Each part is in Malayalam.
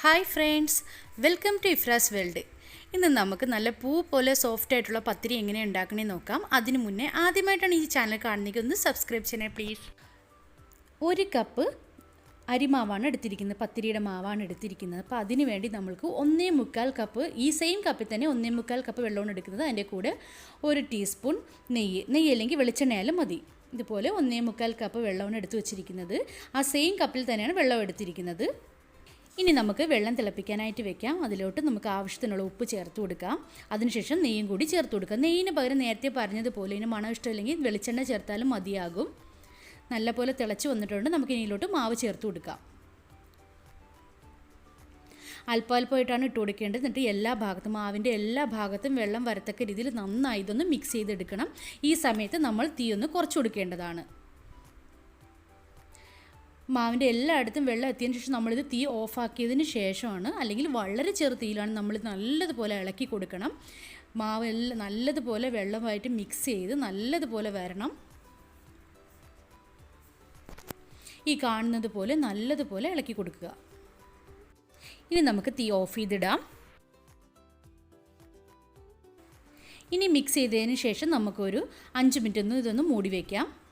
Hi friends welcome to Ifras world. ഇന്ന് നമുക്ക് നല്ല പൂ പോലെ സോഫ്റ്റ് ആയിട്ടുള്ള പത്തിരി എങ്ങനെ ഉണ്ടാക്കണേ നോക്കാം. അതിനു മുന്നേ ആദ്യമായിട്ടാണ് ഈ ചാനൽ കാണുന്നെങ്കിൽ ഒന്ന് സബ്സ്ക്രൈബ് ചെയ്യണേ പ്ലീസ് ഒരു കപ്പ് അരിമാവാണ് എടുത്തിരിക്കുന്നത് പത്തിരിയുടെ മാവാണ് എടുത്തിരിക്കുന്നത്. അപ്പോൾ അതിന് വേണ്ടി നമ്മൾക്ക് ഒന്നേ മുക്കാൽ കപ്പ് ഈ സെയിം കപ്പിൽ തന്നെ ഒന്നേ മുക്കാൽ കപ്പ് വെള്ളമാണ് എടുക്കുന്നത്. അതിന്റെ കൂടെ ഒരു ടീസ്പൂൺ നെയ്യ് നെയ്യ് അല്ലെങ്കിൽ വെളിച്ചെണ്ണയാലും മതി. ഇതുപോലെ ഒന്നേ മുക്കാൽ കപ്പ് വെള്ളമാണ് എടുത്തു വെച്ചിരിക്കുന്നത്. ആ സെയിം കപ്പിൽ തന്നെയാണ് വെള്ളം എടുത്തിരിക്കുന്നത്. ഇനി നമുക്ക് വെള്ളം തിളപ്പിക്കാനായിട്ട് വെക്കാം. അതിലോട്ട് നമുക്ക് ആവശ്യത്തിനുള്ള ഉപ്പ് ചേർത്ത് കൊടുക്കാം. അതിനുശേഷം നെയ്യും കൂടി ചേർത്ത് കൊടുക്കാം. നെയ്യിന് പകരം നേരത്തെ പറഞ്ഞതുപോലെ ഇതിന് മണം ഇഷ്ടമില്ലെങ്കിൽ വെളിച്ചെണ്ണ ചേർത്താലും മതിയാകും. നല്ലപോലെ തിളച്ച് വന്നിട്ടുണ്ട്. നമുക്ക് ഇതിലോട്ട് മാവ് ചേർത്ത് കൊടുക്കാം. അല്പാൽപ്പമായിട്ടാണ് ഇട്ട് കൊടുക്കേണ്ടത്. എന്നിട്ട് എല്ലാ ഭാഗത്തും മാവിന്റെ എല്ലാ ഭാഗത്തും വെള്ളം വരത്തക്ക രീതിയിൽ നന്നായി ഇതൊന്ന് മിക്സ് ചെയ്തെടുക്കണം. ഈ സമയത്ത് നമ്മൾ തീ ഒന്ന് കുറച്ച് കൊടുക്കേണ്ടതാണ്. മാവിന്റെ എല്ലായിടത്തും വെള്ളം എത്തിയതിന് ശേഷം നമ്മളിത് തീ ഓഫാക്കിയതിന് ശേഷമാണ്. അല്ലെങ്കിൽ വളരെ ചെറു തീയിലാണ് നമ്മൾ നല്ലതുപോലെ ഇളക്കി കൊടുക്കണം. മാവ് എല്ലാം നല്ലതുപോലെ വെള്ളമായിട്ട് മിക്സ് ചെയ്ത് നല്ലതുപോലെ വരണം. ഈ കാണുന്നത് പോലെ നല്ലതുപോലെ ഇളക്കി കൊടുക്കുക. ഇനി നമുക്ക് തീ ഓഫ് ചെയ്തിടാം. ഇനി മിക്സ് ചെയ്തതിന് ശേഷം നമുക്കൊരു അഞ്ച് മിനിറ്റ് ഒന്ന് ഇതൊന്ന് മൂടി വയ്ക്കാം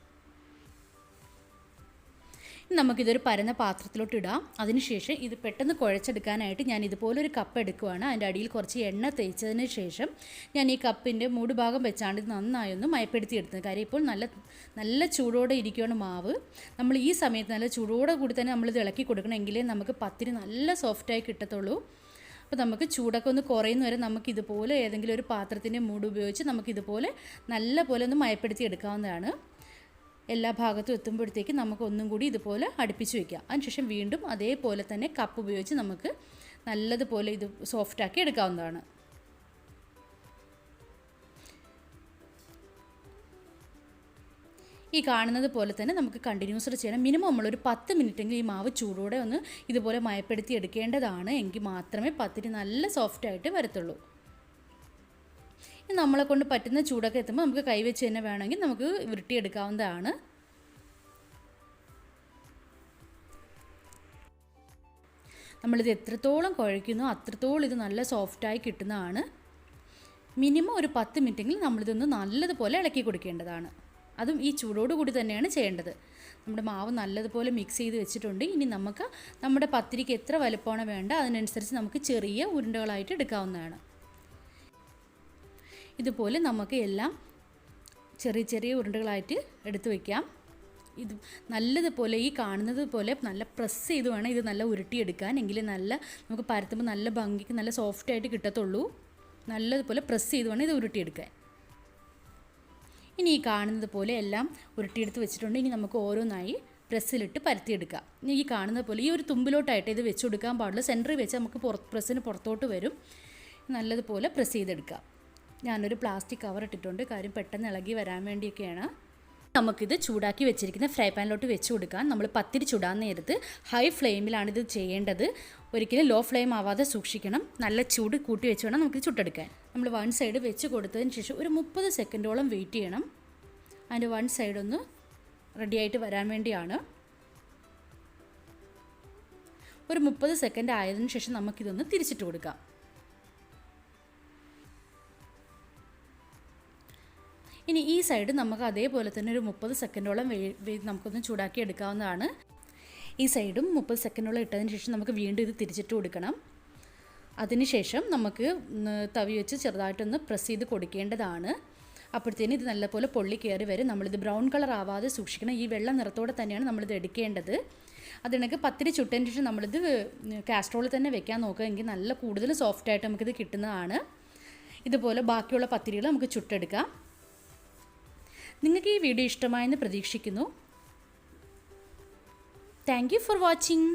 നമുക്കിതൊരു പരന്ന പാത്രത്തിലോട്ട് ഇടാം അതിനുശേഷം ഇത് പെട്ടെന്ന് കുഴച്ചെടുക്കാനായിട്ട് ഞാൻ ഇതുപോലൊരു കപ്പ് എടുക്കുവാണ്. അതിന്റെ അടിയിൽ കുറച്ച് എണ്ണ തേച്ചതിന് ശേഷം ഞാൻ ഈ കപ്പിന്റെ മൂട് ഭാഗം വെച്ചാണ് ഇത് നന്നായി ഒന്ന് മയപ്പെടുത്തി എടുത്തത് കാര്യം ഇപ്പോൾ നല്ല നല്ല ചൂടോടെ ഇരിക്കുകയാണ് മാവ്. നമ്മൾ ഈ സമയത്ത് നല്ല ചൂടോടെ കൂടി തന്നെ നമ്മളിത് ഇളക്കി കൊടുക്കണമെങ്കിലേ നമുക്ക് പത്തിരി നല്ല സോഫ്റ്റായി കിട്ടത്തുള്ളൂ. അപ്പോൾ നമുക്ക് ചൂടൊക്കെ ഒന്ന് കുറയുന്ന വരെ നമുക്ക് ഇതുപോലെ ഏതെങ്കിലും ഒരു പാത്രത്തിന്റെ മൂട് ഉപയോഗിച്ച് നമുക്ക് ഇതുപോലെ നല്ല പോലെ ഒന്ന് മയപ്പെടുത്തി എടുക്കാവുന്നതാണ് എല്ലാ ഭാഗത്തും എത്തുമ്പോഴത്തേക്ക് നമുക്ക് ഒന്നും കൂടി ഇതുപോലെ അടുപ്പിച്ച് വയ്ക്കാം അതിനുശേഷം വീണ്ടും അതേപോലെ തന്നെ കപ്പ് ഉപയോഗിച്ച് നമുക്ക് നല്ലതുപോലെ ഇത് സോഫ്റ്റാക്കി എടുക്കാവുന്നതാണ്. ഈ കാണുന്നത് പോലെ തന്നെ നമുക്ക് കണ്ടിന്യൂസ് ചെയ്യണം. മിനിമം നമ്മളൊരു പത്ത് മിനിറ്റെങ്കിലും ഈ മാവ് ചൂടോടെ ഒന്ന് ഇതുപോലെ മയപ്പെടുത്തി എടുക്കേണ്ടതാണ്. എങ്കിൽ മാത്രമേ പത്തിരി നല്ല സോഫ്റ്റായിട്ട് വരത്തുള്ളൂ. നമ്മളെ കൊണ്ട് പറ്റുന്ന ചൂടൊക്കെ എത്തുമ്പോൾ നമുക്ക് കൈവച്ച് തന്നെ വേണമെങ്കിൽ നമുക്ക് ഉരുട്ടിയെടുക്കാവുന്നതാണ് നമ്മളിത് എത്രത്തോളം കുഴയ്ക്കുന്നോ അത്രത്തോളം ഇത് നല്ല സോഫ്റ്റായി കിട്ടുന്നതാണ്. മിനിമം ഒരു പത്ത് മിനിറ്റെങ്കിലും നമ്മളിതൊന്ന് നല്ലതുപോലെ ഇളക്കി കൊടുക്കേണ്ടതാണ്. അതും ഈ ചൂടോടുകൂടി തന്നെയാണ് ചെയ്യേണ്ടത്. നമ്മുടെ മാവ് നല്ലതുപോലെ മിക്സ് ചെയ്ത് വെച്ചിട്ടുണ്ട്. ഇനി നമുക്ക് നമ്മുടെ പത്തിരിക്ക് എത്ര വലുപ്പമാണ് വേണ്ട അതിനനുസരിച്ച് നമുക്ക് ചെറിയ ഉരുണ്ടകളായിട്ട് എടുക്കാവുന്നതാണ്. ഇതുപോലെ നമുക്ക് എല്ലാം ചെറിയ ചെറിയ ഉരുണ്ടകളായിട്ട് എടുത്തു വയ്ക്കാം ഇത് നല്ലതുപോലെ ഈ കാണുന്നത് പോലെ നല്ല പ്രസ് ചെയ്ത് വേണം ഇത് നല്ല ഉരുട്ടിയെടുക്കാൻ. എങ്കിൽ നല്ല നമുക്ക് പരത്തുമ്പോൾ നല്ല ഭംഗിക്ക് നല്ല സോഫ്റ്റ് ആയിട്ട് കിട്ടത്തുള്ളൂ. നല്ലതുപോലെ പ്രസ് ചെയ്ത് വേണം ഇത് ഉരുട്ടിയെടുക്കാൻ. ഇനി ഈ കാണുന്നത് പോലെ എല്ലാം ഉരുട്ടിയെടുത്ത് വെച്ചിട്ടുണ്ട്. ഇനി നമുക്ക് ഓരോന്നായി പ്രസ്സിലിട്ട് പരത്തിയെടുക്കാം. ഇനി ഈ കാണുന്നത് പോലെ ഈ ഒരു തുമ്പിലോട്ടായിട്ട് ഇത് വെച്ച് കൊടുക്കാൻ പാടില്ല സെന്ററിൽ വെച്ച് നമുക്ക് പുറ പ്രസ്സിന് പുറത്തോട്ട് വരും. നല്ലതുപോലെ പ്രസ് ചെയ്തെടുക്കാം. ഞാനൊരു പ്ലാസ്റ്റിക് കവർ ഇട്ടിട്ടുണ്ട്. കാര്യം പെട്ടെന്ന് ഇളകി വരാൻ വേണ്ടിയൊക്കെയാണ്. നമുക്കിത് ചൂടാക്കി വെച്ചിരിക്കുന്ന ഫ്രൈ പാനിലോട്ട് വെച്ച് കൊടുക്കാം. നമ്മൾ പത്തിരി ചുടാൻ നേരത്ത് ഹൈ ഫ്ലെയിമിലാണ് ഇത് ചെയ്യേണ്ടത്. ഒരിക്കലും ലോ ഫ്ലെയിം ആവാതെ സൂക്ഷിക്കണം. നല്ല ചൂട് കൂട്ടി വെച്ച് വേണം നമുക്ക് ചുട്ടെടുക്കാൻ. നമ്മൾ വൺ സൈഡ് വെച്ച് കൊടുത്തതിന് ശേഷം ഒരു മുപ്പത് സെക്കൻഡോളം വെയിറ്റ് ചെയ്യണം. അതിന്റെ വൺ സൈഡ് ഒന്ന് റെഡിയായിട്ട് വരാൻ വേണ്ടിയാണ്. ഒരു മുപ്പത് സെക്കൻഡ് ആയതിനു ശേഷം നമുക്കിതൊന്ന് തിരിച്ചിട്ട് കൊടുക്കാം. ഇനി ഈ സൈഡ് നമുക്ക് അതേപോലെ തന്നെ ഒരു മുപ്പത് സെക്കൻഡോളം നമുക്കൊന്ന് ചൂടാക്കി എടുക്കാവുന്നതാണ്. ഈ സൈഡും മുപ്പത് സെക്കൻഡോളം ഇട്ടതിന് ശേഷം നമുക്ക് വീണ്ടും ഇത് തിരിച്ചിട്ട് കൊടുക്കണം. അതിനുശേഷം നമുക്ക് തവി വെച്ച് ചെറുതായിട്ടൊന്ന് പ്രസ് ചെയ്ത് കൊടുക്കേണ്ടതാണ്. അപ്പോഴത്തേനും ഇത് നല്ലപോലെ പൊള്ളി കയറി വരും. നമ്മളിത് ബ്രൗൺ കളർ ആവാതെ സൂക്ഷിക്കണം. ഈ വെള്ള നിറത്തോടെ തന്നെയാണ് നമ്മളിത് എടുക്കേണ്ടത്. അതിനൊക്കെ പത്തിരി ചുട്ടതിന് ശേഷം നമ്മളിത് കാസ്ട്രോളിൽ തന്നെ വെക്കാൻ നോക്കുകയെങ്കിൽ നല്ല കൂടുതൽ സോഫ്റ്റായിട്ട് നമുക്കിത് കിട്ടുന്നതാണ്. ഇതുപോലെ ബാക്കിയുള്ള പത്തിരികൾ നമുക്ക് ചുട്ടെടുക്കാം. നിങ്ങൾക്ക് ഈ വീഡിയോ ഇഷ്ടമായെന്ന് പ്രതീക്ഷിക്കുന്നു. Thank for watching